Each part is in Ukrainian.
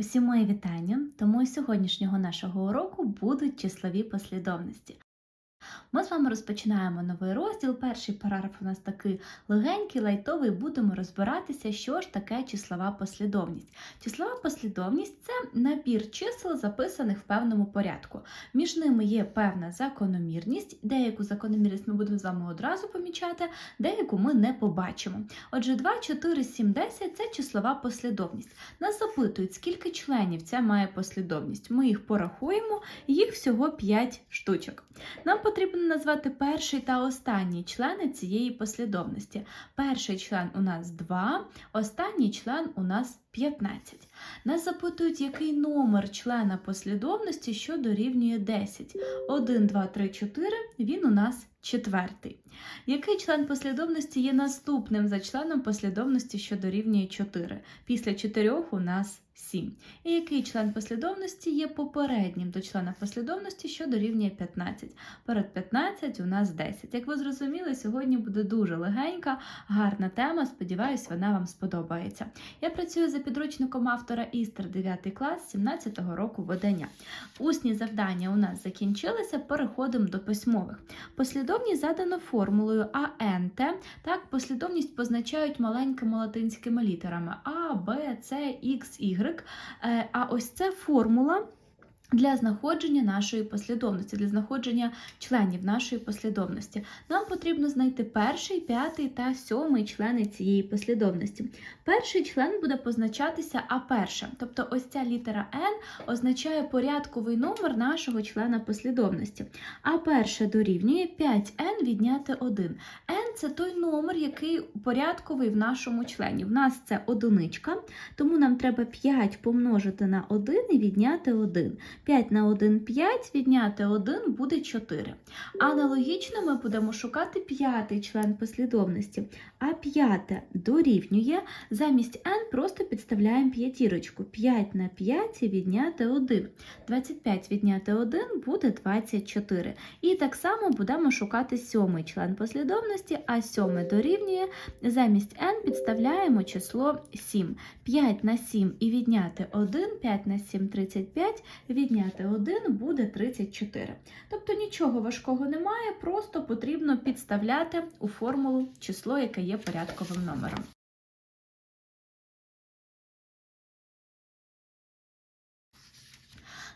Усі мої вітання, тому сьогоднішнього нашого уроку будуть числові послідовності. Ми з вами розпочинаємо новий розділ. Перший параграф у нас такий легенький, лайтовий. Будемо розбиратися, що ж таке числова послідовність. Числова послідовність це набір чисел, записаних в певному порядку. Між ними є певна закономірність. Деяку закономірність ми будемо з вами одразу помічати, деяку ми не побачимо. Отже, 2, 4, 7, 10 це числова послідовність. Нас запитують, скільки членів ця має послідовність. Ми їх порахуємо, їх всього 5 штучок. Нам потрібно назвати перший та останній члени цієї послідовності. Перший член у нас 2, останній член у нас 15. Нас запитують, який номер члена послідовності, що дорівнює 10. 1, 2, 3, 4, він у нас четвертий. Який член послідовності є наступним за членом послідовності, що дорівнює 4? Після 4 у нас 7. І який член послідовності є попереднім до члена послідовності, що дорівнює 15. Перед 15 у нас 10. Як ви зрозуміли, сьогодні буде дуже легенька, гарна тема. Сподіваюсь, вона вам сподобається. Я працюю за підручником автора Істер 9 клас 17-го року видання. Усні завдання у нас закінчилися, переходимо до письмових. Послідовність задано формулою АНТ. Так, послідовність позначають маленькими латинськими літерами А, Б, С, Х, Y. А ось це формула. Для знаходження нашої послідовності, для знаходження членів нашої послідовності, нам потрібно знайти перший, п'ятий та сьомий члени цієї послідовності. Перший член буде позначатися А1, тобто ось ця літера N означає порядковий номер нашого члена послідовності. А1 дорівнює 5n відняти 1. n це той номер, який порядковий в нашому члені. В нас це одиничка, тому нам треба 5 помножити на 1 і відняти 1. 5 на 1 5, відняти 1 буде 4. Аналогічно ми будемо шукати п'ятий член послідовності. А п'яте дорівнює, замість n просто підставляємо п'ятірочку. 5 на 5 відняти 1. 25 відняти 1 буде 24. І так само будемо шукати сьомий член послідовності, а сьоме дорівнює, замість n підставляємо число 7. 5 на 7 і відняти 1, 5 на 7 35, відняти 1 буде 34. Тобто нічого важкого немає, просто потрібно підставляти у формулу число, яке є порядковим номером.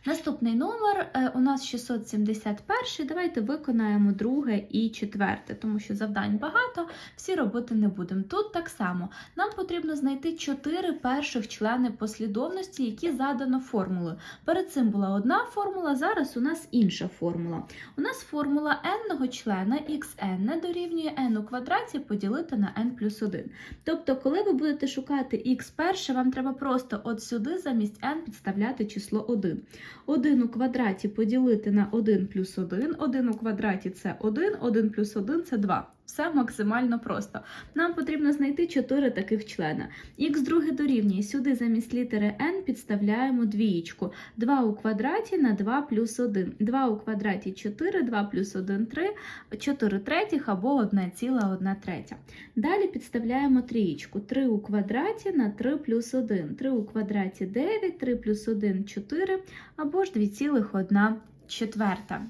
Наступний номер е, у нас 671. Давайте виконаємо друге і четверте, тому що завдань багато, всі робити не будемо. Тут так само нам потрібно знайти чотири перших члени послідовності, які задано формулою. Перед цим була одна формула, зараз у нас інша формула. У нас формула n члена xn дорівнює n у квадраті поділити на n плюс 1. Тобто, коли ви будете шукати x перше, вам треба просто от сюди замість n підставляти число 1. 1 у квадраті поділити на 1 плюс 1, 1 у квадраті це 1, 1 плюс 1 це 2. Все максимально просто. Нам потрібно знайти 4 таких члена. Х друге дорівнює. Сюди замість літери n підставляємо двієчку. 2 у квадраті на 2 плюс 1. 2 у квадраті 4, 2 плюс 1 3, 4 третіх або 1 ціла 1 третя. Далі підставляємо трієчку. 3 у квадраті на 3 плюс 1. 3 у квадраті 9, 3 плюс 1 4, або ж 2,1 четверта.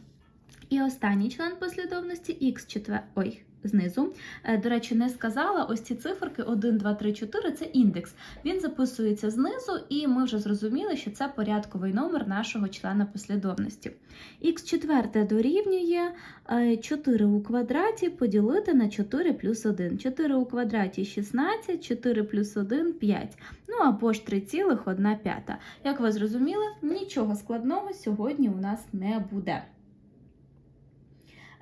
І останній член послідовності х четвер... Ой, знизу. Е, До речі, не сказала, ось ці циферки 1, 2, 3, 4 це індекс. Він записується знизу, і ми вже зрозуміли, що це порядковий номер нашого члена послідовності. Х четверте дорівнює 4 у квадраті поділити на 4 плюс 1. 4 у квадраті 16, 4 плюс 1 5. Ну або ж 3,1 п'ята. Як ви зрозуміли, нічого складного сьогодні у нас не буде.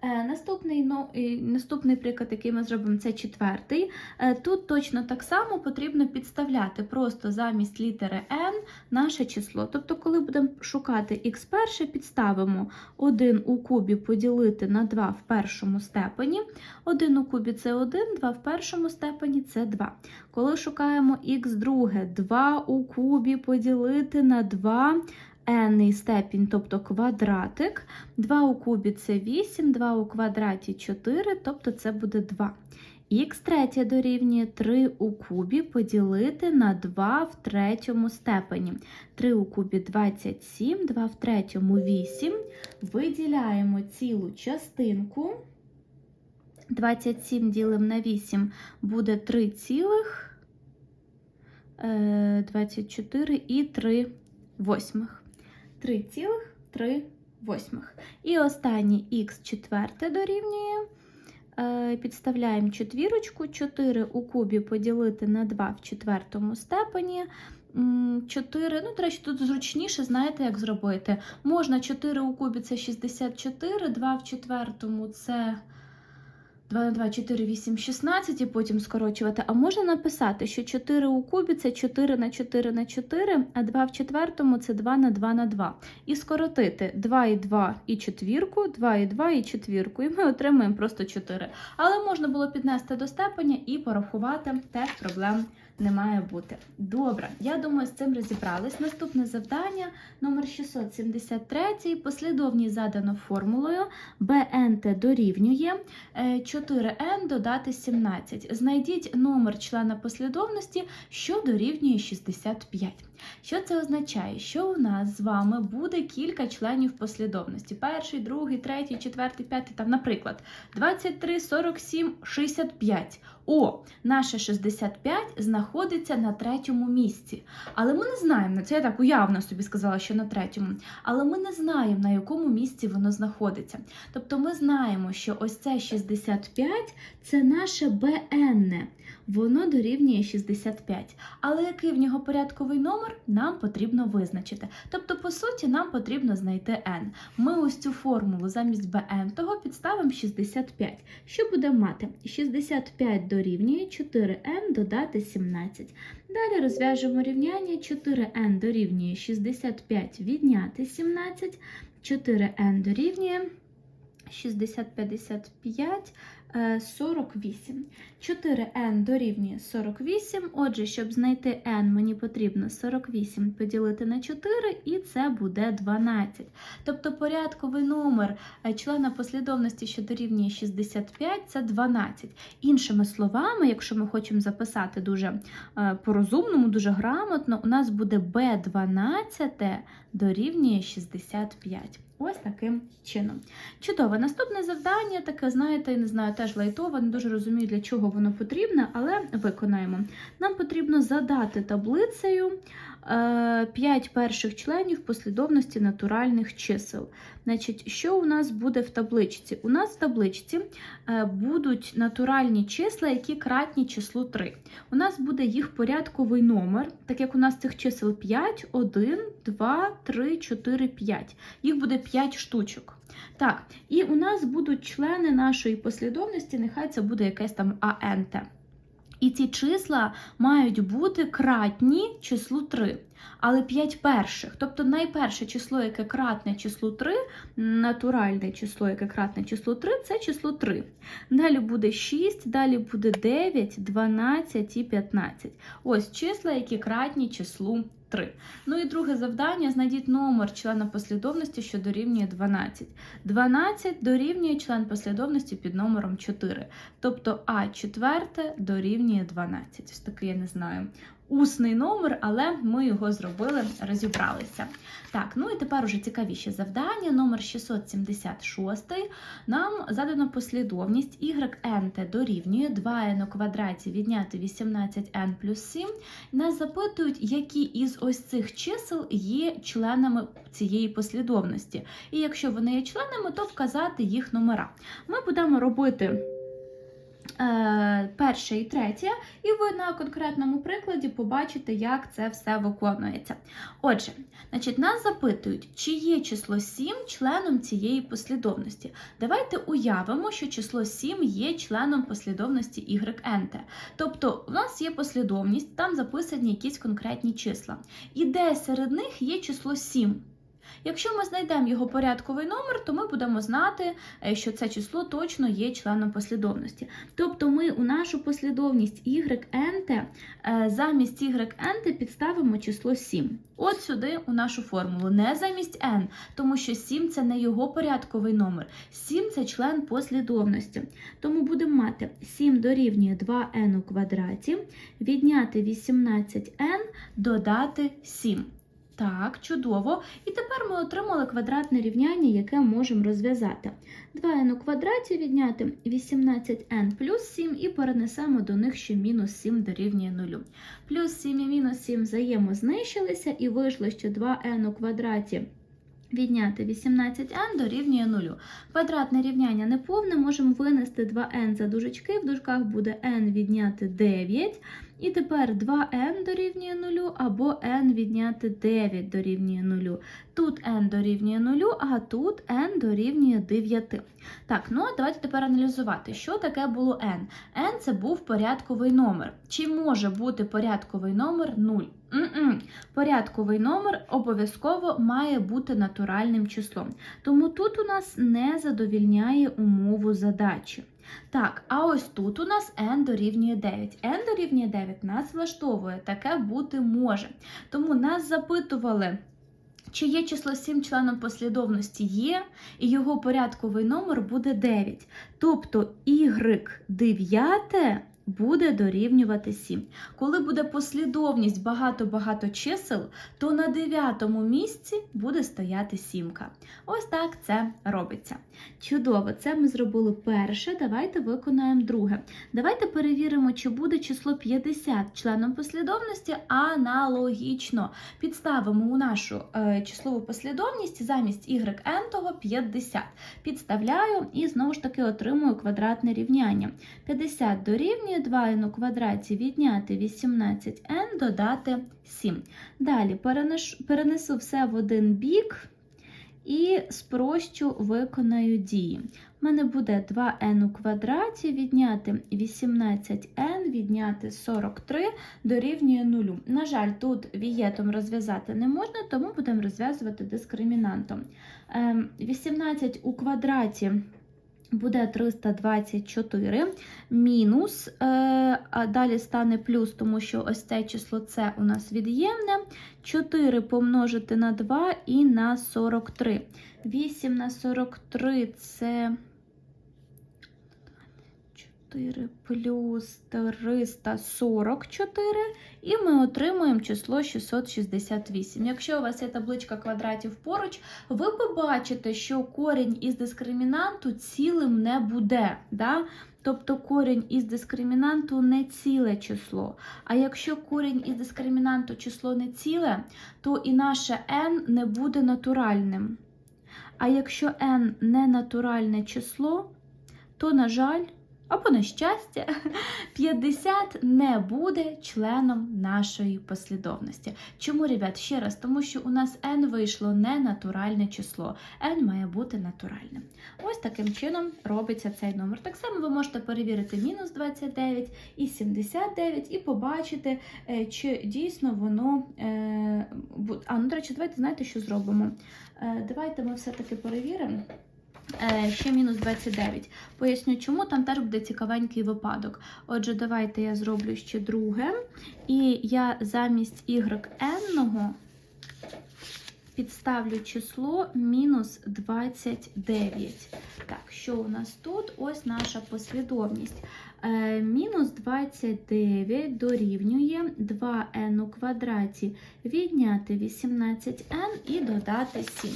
Е, Наступний, ну, наступний приклад, який ми зробимо, це четвертий. Е, Тут точно так само потрібно підставляти просто замість літери n наше число. Тобто, коли будемо шукати х перше, підставимо 1 у кубі поділити на 2 в першому степені. 1 у кубі це 1, 2 в першому степені це 2. Коли шукаємо х друге, 2 у кубі поділити на 2 n степінь, тобто квадратик. 2 у кубі це 8, 2 у квадраті 4, тобто це буде 2. х третє дорівнює 3 у кубі поділити на 2 в третьому степені. 3 у кубі 27, 2 в третьому 8. Виділяємо цілу частинку. 27 ділимо на 8 буде 3 цілих, е, 24 і 3 восьмих. 3 цілих 3 восьмих. І останній х четверте дорівнює. Е, Підставляємо четвірочку, 4 у кубі поділити на 2 в четвертому степені. 4, ну, до речі, тут зручніше, знаєте, як зробити. Можна 4 у кубі це 64, 2 в четвертому це 2 на 2, 4, 8, 16 і потім скорочувати. А можна написати, що 4 у кубі це 4 на 4 на 4, а 2 в четвертому це 2 на 2 на 2. І скоротити 2 і 2 і четвірку, 2 і 2 і четвірку. І ми отримаємо просто 4. Але можна було піднести до степеня і порахувати, теж проблем не має бути. Добре, я думаю, з цим розібрались. Наступне завдання номер 673. Послідовність задано формулою BNT дорівнює е, 4n додати 17. Знайдіть номер члена послідовності, що дорівнює 65. Що це означає? Що у нас з вами буде кілька членів послідовності: перший, другий, третій, четвертий, п'ятий, там, наприклад, 23, 47, 65. О, наше 65 знаходиться на третьому місці. Але ми не знаємо, це я так уявно собі сказала, що на третьому. Але ми не знаємо, на якому місці воно знаходиться. Тобто ми знаємо, що ось це 65 це наше БН. Воно дорівнює 65. Але який в нього порядковий номер, нам потрібно визначити. Тобто, по суті, нам потрібно знайти n. Ми ось цю формулу замість bn того підставимо 65. Що будемо мати? 65 дорівнює 4n додати 17. Далі розв'яжемо рівняння 4n дорівнює 65 відняти 17. 4n дорівнює 60, 55, 48. 4n дорівнює 48. Отже, щоб знайти n, мені потрібно 48 поділити на 4, і це буде 12. Тобто порядковий номер е, члена послідовності, що дорівнює 65, це 12. Іншими словами, якщо ми хочемо записати дуже е, по-розумному, дуже грамотно, у нас буде b12 дорівнює 65. Ось таким чином. Чудово. Наступне завдання, таке, знаєте, не знаю, теж лайтове, не дуже розумію, для чого воно потрібне, але виконаємо. Нам потрібно задати таблицею 5 перших членів послідовності натуральних чисел. Значить, Що у нас буде в табличці? У нас в табличці е, будуть натуральні числа, які кратні числу 3. У нас буде їх порядковий номер, так як у нас цих чисел 5, 1, 2, 3, 4, 5. Їх буде 5 штучок. Так, і у нас будуть члени нашої послідовності, нехай це буде якесь там АНТ. І ці числа мають бути кратні числу 3. Але 5 перших, тобто найперше число, яке кратне числу 3, натуральне число, яке кратне числу 3, це число 3. Далі буде 6, далі буде 9, 12 і 15. Ось числа, які кратні числу 3. Ну і друге завдання: знайдіть номер члена послідовності, що дорівнює 12. 12 дорівнює член послідовності під номером 4. Тобто А4 дорівнює 12. Ось таки я не знаю, усний номер, але ми його зробили, розібралися. Так, ну і тепер уже цікавіші завдання. Номер 676. Нам задано послідовність YNT дорівнює 2n у квадраті відняти 18n плюс 7. Нас запитують, які із ось цих чисел є членами цієї послідовності. І якщо вони є членами, то вказати їх номера. Ми будемо робити. Е, перше і третє, і ви на конкретному прикладі побачите, як це все виконується. Отже, значить, нас запитують, чи є число 7 членом цієї послідовності. Давайте уявимо, що число 7 є членом послідовності YNT. Тобто, у нас є послідовність, там записані якісь конкретні числа. І де серед них є число 7. Якщо ми знайдемо його порядковий номер, то ми будемо знати, е, що це число точно є членом послідовності. Тобто ми у нашу послідовність YNT е, замість YNT підставимо число 7. От сюди у нашу формулу, не замість n, тому що 7 це не його порядковий номер. 7 це член послідовності. Тому будемо мати 7 дорівнює 2n у квадраті, відняти 18n, додати 7. Так, чудово. І тепер ми отримали квадратне рівняння, яке можемо розв'язати. 2n у квадраті відняти 18n плюс 7 і перенесемо до них, що мінус 7 дорівнює 0. Плюс 7 і мінус 7 взаємознищилися і вийшло, що 2n у квадраті відняти 18n дорівнює 0. Квадратне рівняння неповне, можемо винести 2n за дужечки, в дужках буде n відняти 9. І тепер 2n дорівнює 0 або n відняти 9 дорівнює 0. Тут n дорівнює 0, а тут n дорівнює 9. Так, ну а давайте тепер аналізувати, що таке було n. n це був порядковий номер. Чи може бути порядковий номер 0? М-м. Порядковий номер обов'язково має бути натуральним числом. Тому тут у нас не задовільняє умову задачі. Так, а ось тут у нас n дорівнює 9. n дорівнює 9 нас влаштовує, таке бути може. Тому нас запитували, чи є число 7 членом послідовності є, і його порядковий номер буде 9. Тобто y 9 буде дорівнювати 7. Коли буде послідовність багато-багато чисел, то на дев'ятому місці буде стояти сімка. Ось так це робиться. Чудово, це ми зробили перше. Давайте виконаємо друге. Давайте перевіримо, чи буде число 50 членом послідовності аналогічно. Підставимо у нашу е, числову послідовність замість yn того 50. Підставляю і знову ж таки отримую квадратне рівняння. 50 дорівнює 2n у квадраті відняти 18n, додати 7. Далі перенесу, все в один бік і спрощу виконаю дії. У мене буде 2n у квадраті відняти 18n, відняти 43 дорівнює 0. На жаль, тут вієтом розв'язати не можна, тому будемо розв'язувати дискримінантом. Ем, 18 у квадраті буде 324 мінус, е, а далі стане плюс, тому що ось це число це у нас від'ємне. 4 помножити на 2 і на 43. 8 на 43 це 4 плюс 344, і ми отримуємо число 668. Якщо у вас є табличка квадратів поруч, ви побачите, що корінь із дискримінанту цілим не буде. Да? Тобто корінь із дискримінанту не ціле число. А якщо корінь із дискримінанту число не ціле, то і наше n не буде натуральним. А якщо n не натуральне число, то, на жаль, або на щастя, 50 не буде членом нашої послідовності. Чому, ребят, ще раз, тому що у нас n вийшло не натуральне число, n має бути натуральним. Ось таким чином робиться цей номер. Так само ви можете перевірити мінус 29 і 79 і побачити, е, чи дійсно воно. е, А, ну, до речі, давайте знаєте, що зробимо? Е, Давайте ми все-таки перевіримо. Е, Ще мінус 29. Поясню, чому там теж буде цікавенький випадок. Отже, давайте я зроблю ще друге. І я замість yn підставлю число мінус 29. Так, що у нас тут? Ось наша послідовність. Е, мінус 29 дорівнює 2n у квадраті відняти 18n і додати 7.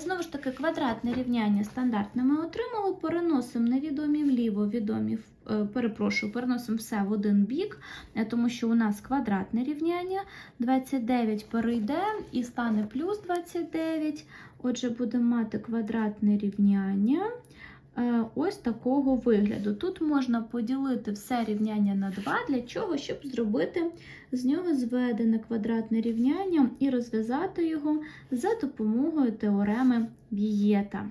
Знову ж таки, квадратне рівняння стандартне ми отримали, переносимо невідомі вліво, відомі е, перепрошую, переносимо все в один бік, е, тому що у нас квадратне рівняння. 29 перейде і стане плюс 29. Отже, будемо мати квадратне рівняння. Е, ось такого вигляду. Тут можна поділити все рівняння на 2, для чого, щоб зробити з нього зведене квадратне рівняння і розв'язати його за допомогою теореми Бієта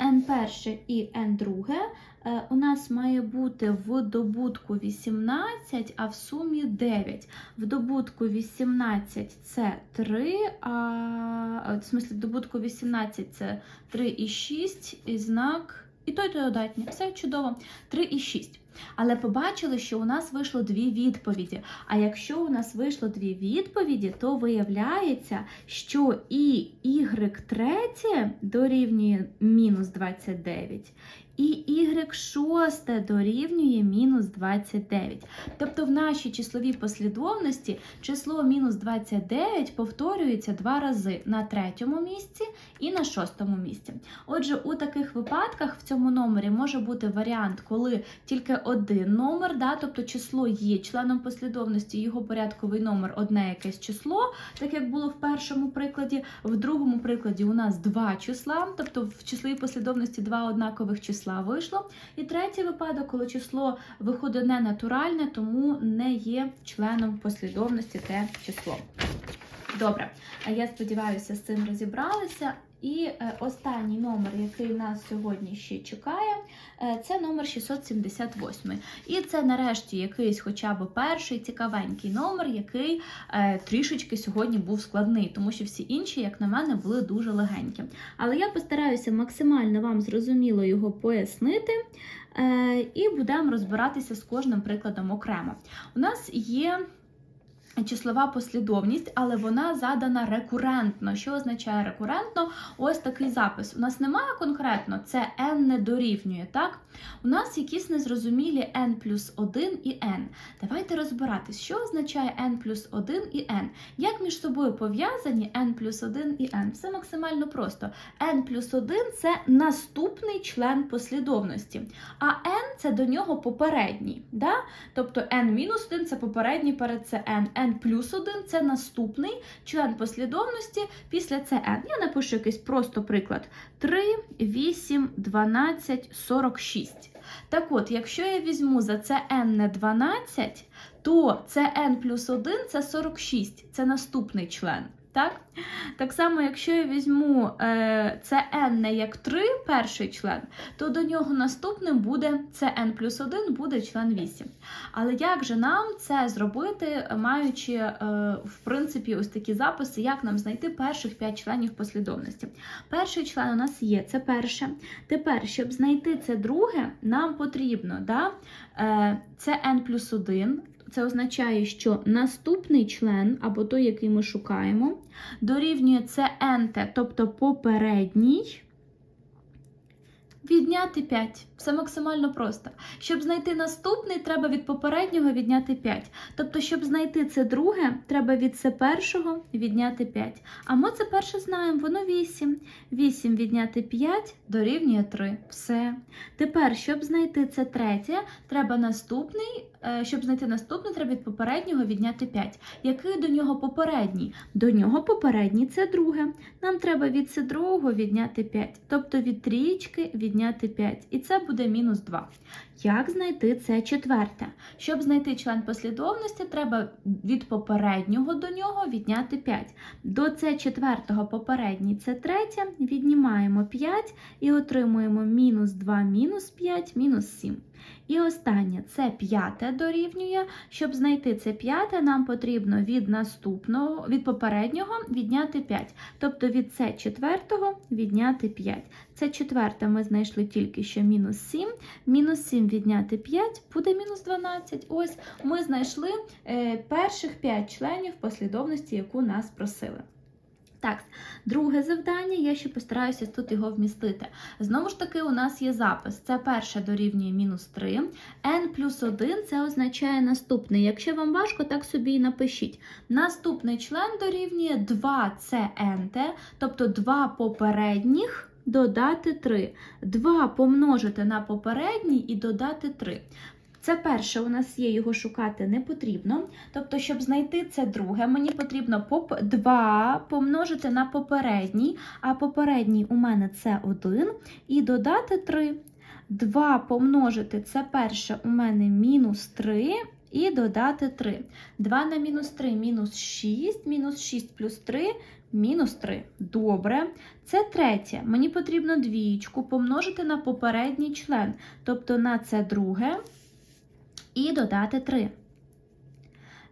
n перше і N2 е, у нас має бути в добутку 18, а в сумі 9. В добутку 18 це 3, а в смысле, в добутку 18 це 3 і 6, і знак і той той додатні. Все чудово. 3 і 6. Але побачили, що у нас вийшло дві відповіді. А якщо у нас вийшло дві відповіді, то виявляється, що і y третє дорівнює мінус 29, і y шосте дорівнює мінус 29. Тобто в нашій числовій послідовності число мінус 29 повторюється два рази на третьому місці і на шостому місці. Отже, у таких випадках в цьому номері може бути варіант, коли тільки один номер, да, тобто число є членом послідовності, його порядковий номер одне якесь число, так як було в першому прикладі. В другому прикладі у нас два числа, тобто в числовій послідовності два однакових числа вийшло. І третій випадок, коли число виходить не натуральне, тому не є членом послідовності те число. Добре, а я сподіваюся, з цим розібралися. І е, останній номер, який нас сьогодні ще чекає, е, це номер 678. І це нарешті якийсь хоча б перший цікавенький номер, який е, трішечки сьогодні був складний, тому що всі інші, як на мене, були дуже легенькі. Але я постараюся максимально вам зрозуміло його пояснити. І будемо розбиратися з кожним прикладом окремо. У нас є числова послідовність, але вона задана рекурентно. Що означає рекурентно? Ось такий запис. У нас немає конкретно, це n не дорівнює, так? У нас якісь незрозумілі n плюс 1 і n. Давайте розбиратись, що означає n плюс 1 і n. Як між собою пов'язані n плюс 1 і n? Все максимально просто. n плюс 1 це наступний член послідовності, а n це до нього попередній. Да? Тобто n мінус 1 це попередній перед це n. n плюс 1 це наступний член послідовності після це n. Я напишу якийсь просто приклад: 3, 8, 12, 46. Так от, якщо я візьму за це n не 12, то це n плюс 1 це 46, це наступний член. Так? так само, якщо я візьму е, це n як 3, перший член, то до нього наступним буде це n плюс 1 буде член 8. Але як же нам це зробити, маючи, е, в принципі, ось такі записи, як нам знайти перших 5 членів послідовності? Перший член у нас є, це перше. Тепер, щоб знайти це друге, нам потрібно да, е, це n плюс 1. Це означає, що наступний член, або той, який ми шукаємо, дорівнює це n, тобто попередній. Відняти 5. Все максимально просто. Щоб знайти наступний, треба від попереднього відняти 5. Тобто, щоб знайти це друге, треба від це першого відняти 5. А ми це перше знаємо, воно 8. 8 відняти 5 дорівнює 3. Все. Тепер, щоб знайти це третє, треба наступний. Е, Щоб знайти наступне, треба від попереднього відняти 5. Який до нього попередній? До нього попередній це друге. Нам треба від це другого відняти 5. Тобто від трієчки відняти 5. І це буде мінус 2. Як знайти це четверте? Щоб знайти член послідовності, треба від попереднього до нього відняти 5. До це четвертого попередній це третє, віднімаємо 5 і отримуємо мінус 2 мінус 5 мінус 7. І останнє це п'яте дорівнює. Щоб знайти це п'яте, нам потрібно від наступного, від попереднього відняти 5. Тобто від це четвертого відняти 5. Це четверте ми знайшли тільки що мінус 7. Мінус 7 відняти 5 буде мінус 12. Ось ми знайшли е, перших 5 членів послідовності, яку нас просили. Так, друге завдання, я ще постараюся тут його вмістити. Знову ж таки, у нас є запис. Це перше дорівнює мінус 3. n плюс 1 це означає наступний. Якщо вам важко, так собі і напишіть. Наступний член дорівнює 2 це nt, тобто 2 попередніх. Додати 3. 2 помножити на попередній і додати 3. Це перше, у нас є, його шукати не потрібно. Тобто, щоб знайти це друге, мені потрібно 2 помножити на попередній, а попередній у мене це 1, і додати 3. 2 помножити це перше у мене мінус 3, і додати 3. 2 на мінус 3 мінус 6, мінус 6 плюс 3 мінус 3. Добре. Це третє. Мені потрібно двічку помножити на попередній член, тобто на це друге, і додати 3.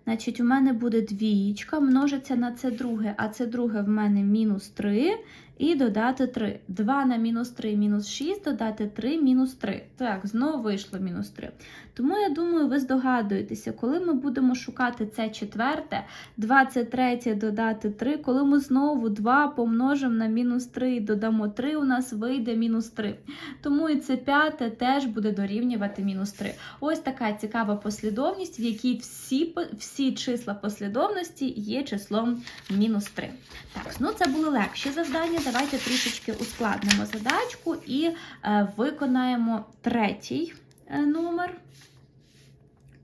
Значить, у мене буде двічка, множиться на це друге, а це друге в мене мінус 3, і додати 3. 2 на мінус 3 мінус 6, додати 3 мінус 3. Так, знову вийшло мінус 3. Тому я думаю, ви здогадуєтеся, коли ми будемо шукати це четверте, 23 додати 3, коли ми знову 2 помножимо на мінус 3 і додамо 3, у нас вийде мінус 3. Тому і це п'яте теж буде дорівнювати мінус 3. Ось така цікава послідовність, в якій всі, всі числа послідовності є числом мінус 3. Так, ну це були легші завдання. Давайте трішечки ускладнимо задачку і е, виконаємо третій е, номер.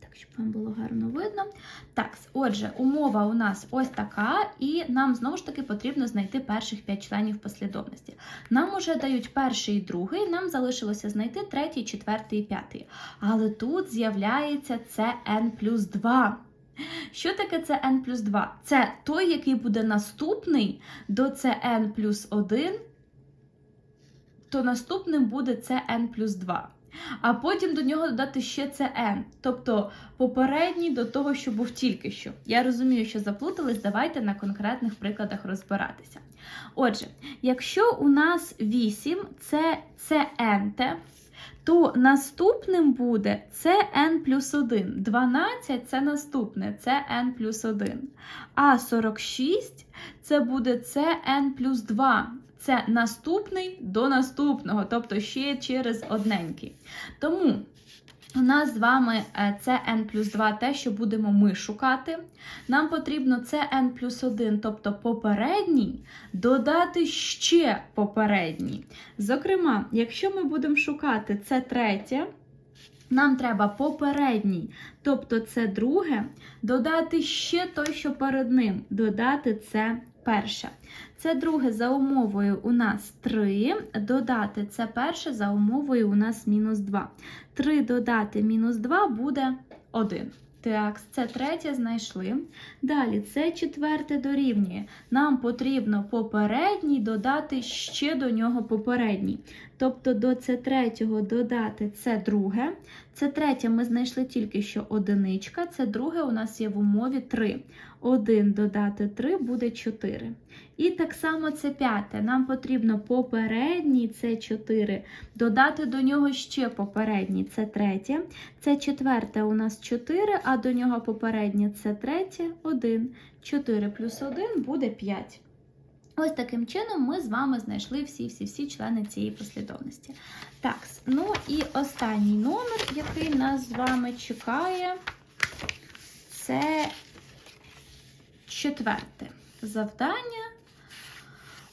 Так, щоб вам було гарно видно. Так, отже, умова у нас ось така, і нам знову ж таки потрібно знайти перших 5 членів послідовності. Нам уже дають перший і другий, нам залишилося знайти третій, четвертий і п'ятий. Але тут з'являється це n плюс 2. Що таке це n плюс 2? Це той, який буде наступний до це n плюс 1, то наступним буде це n плюс 2. А потім до нього додати ще це n. Тобто попередній до того, що був тільки що. Я розумію, що заплутались, давайте на конкретних прикладах розбиратися. Отже, якщо у нас 8 це n, то наступним буде це n плюс 1. 12 це наступне, це n плюс 1. А 46 це буде це n плюс 2. Це наступний до наступного, тобто ще через одненький. Тому у нас з вами це n плюс 2, те, що будемо ми шукати. Нам потрібно це n плюс 1, тобто попередній, додати ще попередній. Зокрема, якщо ми будемо шукати це третє, нам треба попередній, тобто це друге, додати ще той, що перед ним, додати це перше. Це друге за умовою у нас 3, додати це перше за умовою у нас мінус 2. 3 додати мінус 2 буде 1. Так, це третє знайшли. Далі, це четверте дорівнює. Нам потрібно попередній додати ще до нього попередній. Тобто до це третього додати це друге. Це третє ми знайшли тільки що одиничка, це друге у нас є в умові 3. 1 додати 3 буде 4. І так само це п'яте. Нам потрібно попередній це 4. Додати до нього ще попередній це третє. Це четверте у нас 4, а до нього попереднє це третє 1. 4 плюс 1 буде 5. Ось таким чином ми з вами знайшли всі-всі-всі члени цієї послідовності. Так, ну і останній номер, який нас з вами чекає, це четверте завдання.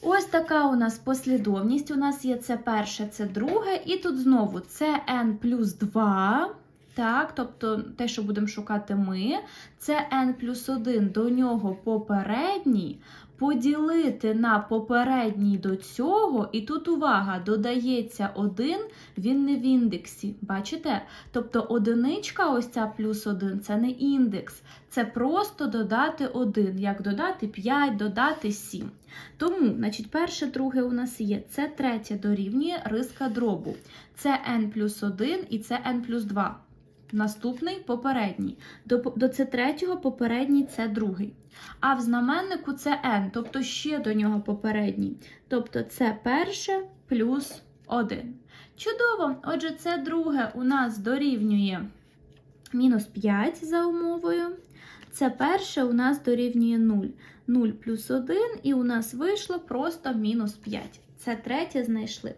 Ось така у нас послідовність. У нас є це перше, це друге, і тут знову це n плюс 2. Так, тобто те, що будемо шукати ми, це n плюс 1 до нього попередній, поділити на попередній до цього, і тут увага, додається 1, він не в індексі. Бачите? Тобто одиничка, ось ця плюс 1, це не індекс, це просто додати 1. Як додати 5, додати 7. Тому, значить, перше, друге у нас є, це третє дорівнює риска дробу. Це n плюс 1 і це n плюс 2. Наступний попередній. До до це третього попередній це другий. А в знаменнику це n, тобто ще до нього попередній. Тобто це перше плюс 1. Чудово! Отже, це друге у нас дорівнює мінус 5 за умовою. Це перше у нас дорівнює 0. 0 плюс 1, і у нас вийшло просто мінус 5. Це третє знайшли.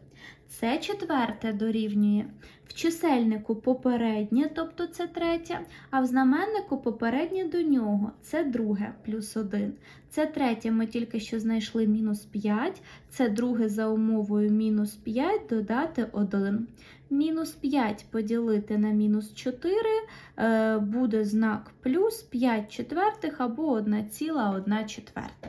Це четверте дорівнює. В чисельнику попереднє, тобто це третє, а в знаменнику попереднє до нього це друге плюс 1. Це третє ми тільки що знайшли мінус 5, це друге за умовою мінус 5 додати 1. Мінус 5 поділити на мінус 4 е, буде знак плюс 5 четвертих або 1,1 четверта.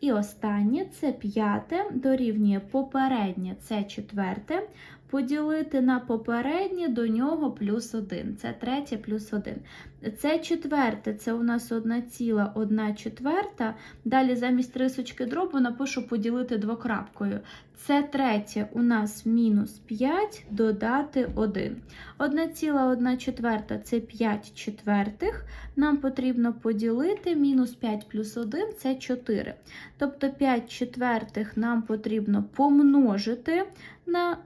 І останнє це п'яте, дорівнює попереднє це четверте. Поділити на попереднє до нього плюс 1. Це третє плюс 1. Це четверте, це у нас 1,1 четверта. Далі замість рисочки дробу напишу поділити двокрапкою. Це третє у нас мінус 5 додати 1. 1,1 четверта це 5 четвертих. Нам потрібно поділити мінус 5 плюс 1 це 4. Тобто 5 четвертих нам потрібно помножити на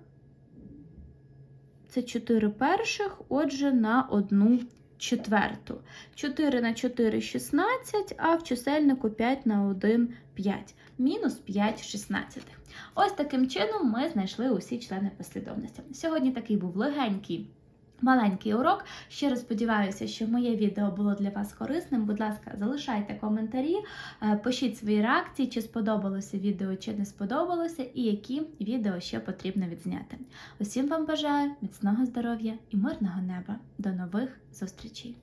це 4 перших, отже, на 1 четверту. 4 на 4 – 16, а в чисельнику 5 на 1 – 5. Мінус 5 шістнадцятих. Ось таким чином ми знайшли усі члени послідовності. Сьогодні такий був легенький. Маленький урок. Щиро сподіваюся, що моє відео було для вас корисним. Будь ласка, залишайте коментарі, е, пишіть свої реакції, чи сподобалося відео, чи не сподобалося, і які відео ще потрібно відзняти. Усім вам бажаю міцного здоров'я і мирного неба. До нових зустрічей!